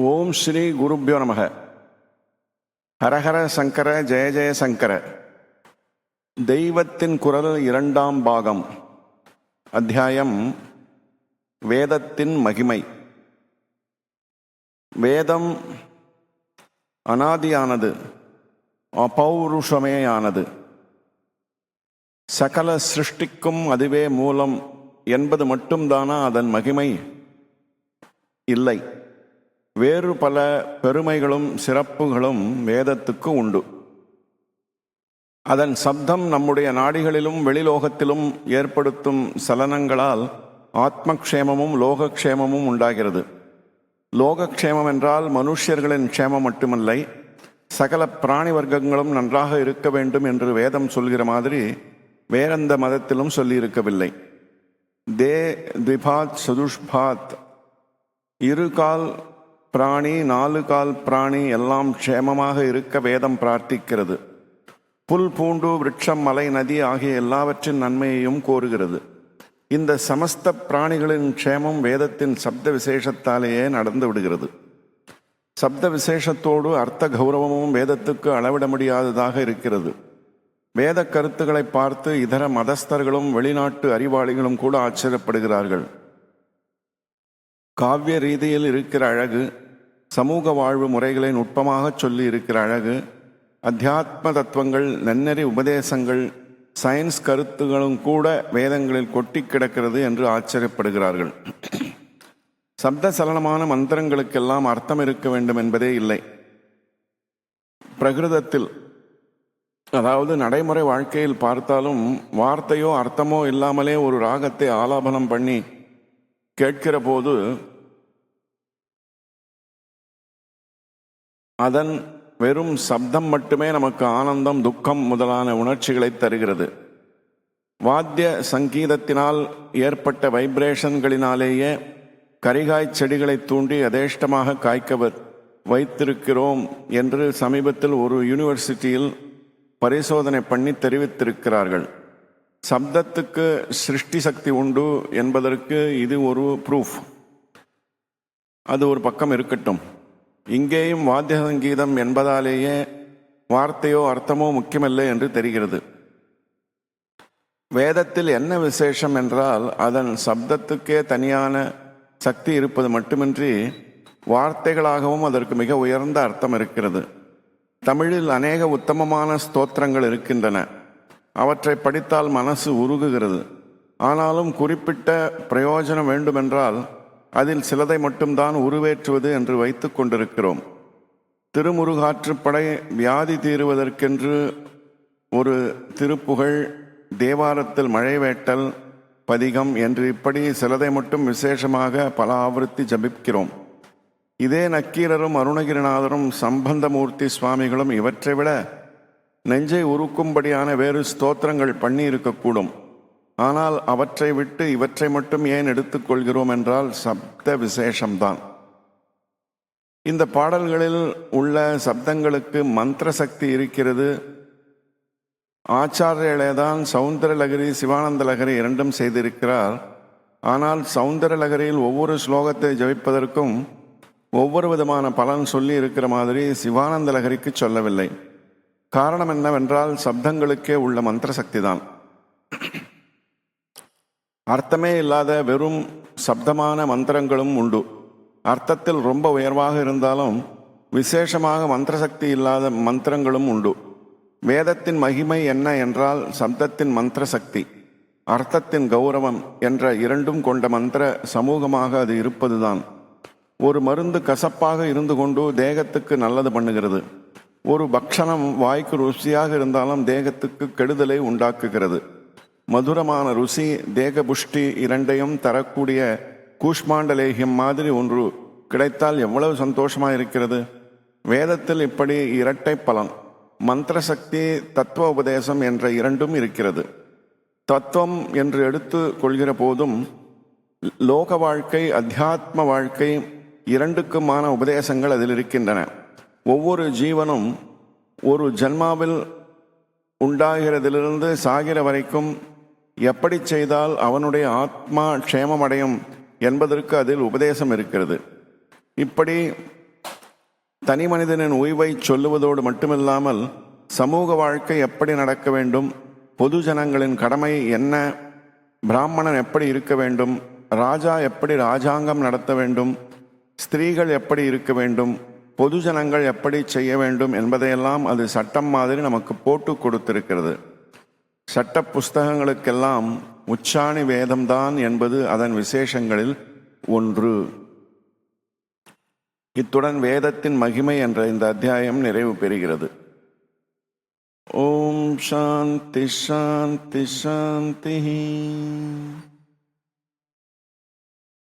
ஓம் ஸ்ரீ குருப்பியோ நமக. ஹரஹர சங்கர ஜெய ஜெய சங்கர. தெய்வத்தின் குரல் இரண்டாம் பாகம். அத்தியாயம் வேதத்தின் மகிமை. வேதம் அனாதியானது அபௌருஷமேயானது. சகல சிருஷ்டிக்கும் அதுவே மூலம் என்பது மட்டும்தானா அதன் மகிமை? இல்லை. வேறு பல பெருமைகளும் சிறப்புகளும் வேதத்துக்கு உண்டு. அதன் சப்தம் நம்முடைய நாடிகளிலும் வெளிலோகத்திலும் ஏற்படுத்தும் சலனங்களால் ஆத்மக்ஷேமமும் லோகக்ஷேமமும் உண்டாகிறது. லோகக்ஷேமம் என்றால் மனுஷர்களின் க்ஷேமம் மட்டுமில்லை சகல பிராணி வர்க்கங்களும் நன்றாக இருக்க வேண்டும் என்று வேதம் சொல்கிற மாதிரி வேறெந்த மதத்திலும் சொல்லியிருக்கவில்லை. தே திபாத் சதுஷ்பாத் இருகால் பிராணி நாலு கால் பிராணி எல்லாம் க்ஷேமமாக இருக்க வேதம் பிரார்த்திக்கிறது. புல் பூண்டு விருட்சம் மலை நதி ஆகிய எல்லாவற்றின் நன்மையையும் கோருகிறது. இந்த சமஸ்த பிராணிகளின் க்ஷேமம் வேதத்தின் சப்த விசேஷத்தாலேயே நடந்து விடுகிறது. சப்த விசேஷத்தோடு அர்த்த கௌரவமும் வேதத்துக்கு அளவிட முடியாததாக இருக்கிறது. வேத கருத்துக்களை பார்த்து இதர மதஸ்தர்களும் வெளிநாட்டு அறிவாளிகளும் கூட ஆச்சரியப்படுகிறார்கள். காவிய ரீதியில் இருக்கிற அழகு சமூக வாழ்வு முறைகளை நுட்பமாக சொல்லி இருக்கிற அழகு அத்தியாத்ம தத்துவங்கள் நன்னெறி உபதேசங்கள் சயின்ஸ் கருத்துகளும் கூட வேதங்களில் கொட்டி கிடக்கிறது என்று ஆச்சரியப்படுகிறார்கள். சப்த சலனமான மந்திரங்களுக்கெல்லாம் அர்த்தம் இருக்க வேண்டும் என்பதே இல்லை. பிரகிருதத்தில் அதாவது நடைமுறை வாழ்க்கையில் பார்த்தாலும் வார்த்தையோ அர்த்தமோ இல்லாமலே ஒரு ராகத்தை ஆலாபனம் பண்ணி கேட்கிற போது அதன் வெறும் சப்தம் மட்டுமே நமக்கு ஆனந்தம் துக்கம் முதலான உணர்ச்சிகளை தருகிறது. வாத்திய சங்கீதத்தினால் ஏற்பட்ட வைப்ரேஷன்களினாலேயே கரிகாய் செடிகளை தூண்டி அதேஷ்டமாக காய்க்க வைத்திருக்கிறோம் என்று சமீபத்தில் ஒரு யூனிவர்சிட்டியில் பரிசோதனை பண்ணி தெரிவித்திருக்கிறார்கள். சப்தத்துக்கு சிருஷ்டி சக்தி உண்டு என்பதற்கு இது ஒரு ப்ரூஃப் அது ஒரு பக்கம் இருக்கட்டும். இங்கேயும் வாத்திய சங்கீதம் என்பதாலேயே வார்த்தையோ அர்த்தமோ முக்கியமில்லை என்று தெரிகிறது. வேதத்தில் என்ன விசேஷம் என்றால் அதன் சப்தத்துக்கே தனியான சக்தி இருப்பது மட்டுமின்றி வார்த்தைகளாகவும் அதற்கு மிக உயர்ந்த அர்த்தம் இருக்கிறது. தமிழில் அநேக உத்தமமான ஸ்தோத்திரங்கள் இருக்கின்றன. அவற்றை படித்தால் மனசு உருகுகிறது. ஆனாலும் குறிப்பிட்ட பிரயோஜனம் வேண்டுமென்றால் அதில் சிலதை மட்டும்தான் உருவேற்றுவது என்று வைத்து கொண்டிருக்கிறோம். திருமுருகாற்றுப்படை வியாதி தீருவதற்கென்று ஒரு திருப்புகழ் தேவாரத்தில் மழை வேட்டல் பதிகம் என்று இப்படி சிலதை மட்டும் விசேஷமாக பல ஆவருத்தி ஜபிக்கிறோம். இதே நக்கீரரும் அருணகிரிநாதரும் சம்பந்தமூர்த்தி சுவாமிகளும் இவற்றை விட நெஞ்சை உருக்கும்படியான வேறு ஸ்தோத்திரங்கள் பண்ணி இருக்கக்கூடும் ஆனால் அவற்றை விட்டு இவற்றை மட்டும் ஏன் எடுத்துக்கொள்கிறோம் என்றால் சப்த விசேஷம்தான். இந்த பாடல்களில் உள்ள சப்தங்களுக்கு மந்திர சக்தி இருக்கிறது. ஆச்சாரியர்களேதான் சவுந்தரலகரி சிவானந்த லகரி இரண்டும் செய்திருக்கிறார். ஆனால் சவுந்தரலகரியில் ஒவ்வொரு ஸ்லோகத்தை ஜபிப்பதற்கும் ஒவ்வொரு விதமான பலன் சொல்லி இருக்கிற மாதிரி சிவானந்த லகரிக்கு சொல்லவில்லை. காரணம் என்னவென்றால் சப்தங்களுக்கே உள்ள மந்திர சக்தி தான் அர்த்தமே இல்லாத வெறும் சப்தமான மந்திரங்களும் உண்டு. அர்த்தத்தில் ரொம்ப உயர்வாக இருந்தாலும் விசேஷமாக மந்திர சக்தி இல்லாத மந்திரங்களும் உண்டு. வேதத்தின் மகிமை என்ன என்றால் சப்தத்தின் மந்திர சக்தி அர்த்தத்தின் கௌரவம் என்ற இரண்டும் கொண்ட மந்திர சமூகமாக அது இருப்பதுதான். ஒரு மருந்து கசப்பாக இருந்து கொண்டு தேகத்துக்கு நல்லது பண்ணுகிறது. ஒரு பக்ஷணம் வாய்க்கு ருசியாக இருந்தாலும் தேகத்துக்கு கெடுதலை உண்டாக்குகிறது. மதுரமான ருசி தேகபுஷ்டி இரண்டையும் தரக்கூடிய கூஷ்மாண்டலேகியம் மாதிரி ஒன்று கிடைத்தால் எவ்வளவு சந்தோஷமாக இருக்கிறது வேதத்தில் இப்படி இரட்டை பலன் மந்திர சக்தி தத்துவ உபதேசம் என்ற இரண்டும் இருக்கிறது. தத்துவம் என்று எடுத்து கொள்கிற போதும் லோக வாழ்க்கை அத்தியாத்ம வாழ்க்கை இரண்டுக்குமான உபதேசங்கள் அதில் இருக்கின்றன. ஒவ்வொரு ஜீவனும் ஒரு ஜன்மாவில் உண்டாகிறதிலிருந்து சாகிற வரைக்கும் எப்படி செய்தால் அவனுடைய ஆத்மா க்ஷேமமடையும் என்பதற்கு அதில் உபதேசம் இருக்கிறது. இப்படி தனி மனிதனின் ஓய்வை சொல்லுவதோடு மட்டுமில்லாமல் சமூக வாழ்க்கை எப்படி நடக்க வேண்டும் பொது ஜனங்களின் கடமை என்ன பிராமணன் எப்படி இருக்க வேண்டும் ராஜா எப்படி ராஜாங்கம் நடத்த வேண்டும் ஸ்திரீகள் எப்படி இருக்க வேண்டும் பொது ஜனங்கள் எப்படி செய்ய வேண்டும் என்பதையெல்லாம் அது சட்டம் மாதிரி நமக்கு போட்டு கொடுத்திருக்கிறது. சட்ட புஸ்தகங்களுக்கெல்லாம் உச்சாணி வேதம்தான் என்பது அதன் விசேஷங்களில் ஒன்று. இத்துடன் வேதத்தின் மகிமை என்ற இந்த அத்தியாயம் நிறைவு பெறுகிறது. ஓம் சாந்தி சாந்தி சாந்தி.